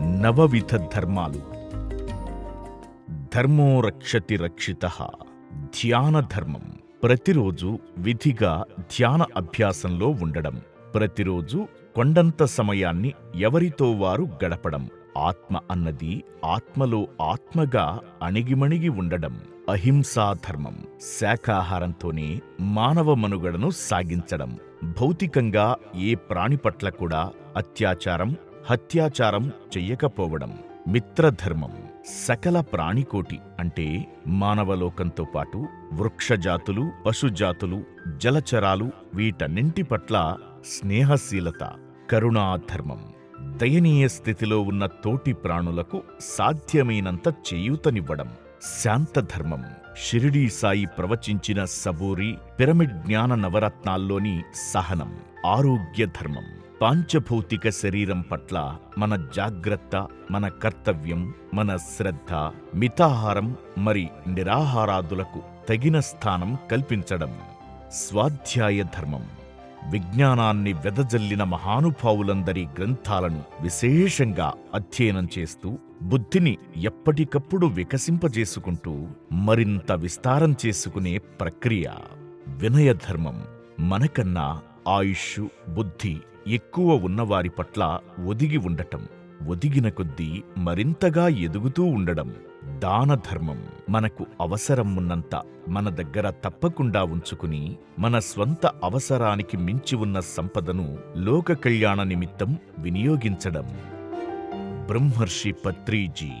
నవవిధ ధర్మాలు. ధర్మో రక్షతి రక్షిత ధ్యాన ధర్మం. ప్రతిరోజు విధిగా ధ్యాన అభ్యాసంలో ఉండడం. ప్రతిరోజు కొండంత సమయాన్ని ఎవరితో వారు గడపడం. ఆత్మ అన్నది ఆత్మలో ఆత్మగా అణిగిమణిగి ఉండడం. అహింసా ధర్మం శాఖాహారంతోనే మానవ మనుగడను సాగించడం. భౌతికంగా ఏ ప్రాణి పట్ల కూడా అత్యాచారం హత్యాచారం చెయ్యకపోవడం మిత్రధర్మం సకల ప్రాణికోటి అంటే మానవలోకంతో పాటు వృక్షజాతులు పశుజాతులు జలచరాలు వీటన్నింటి పట్ల స్నేహశీలత కరుణాధర్మం దయనీయ స్థితిలో ఉన్న తోటి ప్రాణులకు సాధ్యమైనంత చేయూతనివ్వడం శాంతధర్మం షిరిడీ సాయి ప్రవచించిన సబూరి పిరమిడ్ జ్ఞాన నవరత్నాల్లోని సహనం ఆరోగ్య ధర్మం పాంచభౌతిక శరీరం పట్ల మన జాగ్రత్త మన కర్తవ్యం మన శ్రద్ధ మితాహారం మరి నిరాహారాదులకు తగిన స్థానం కల్పించడం. స్వాధ్యాయ ధర్మం. విజ్ఞానాన్ని వెదజల్లిన మహానుభావులందరి గ్రంథాలను విశేషంగా అధ్యయనం చేస్తూ బుద్ధిని ఎప్పటికప్పుడు వికసింపజేసుకుంటూ మరింత విస్తారం చేసుకునే ప్రక్రియ. వినయధర్మం మనకన్నా ఆయుష్ బుద్ధి ఎక్కువ ఉన్నవారి పట్ల ఒదిగి ఉండటం ఒదిగిన కొద్దీ మరింతగా ఎదుగుతూ ఉండడం దాన ధర్మం. మనకు అవసరం ఉన్నంత మన దగ్గర తప్పకుండా ఉంచుకుని మన స్వంత అవసరానికి మించి ఉన్న సంపదను లోక కళ్యాణ నిమిత్తం వినియోగించడం. బ్రహ్మర్షి పత్రీజీ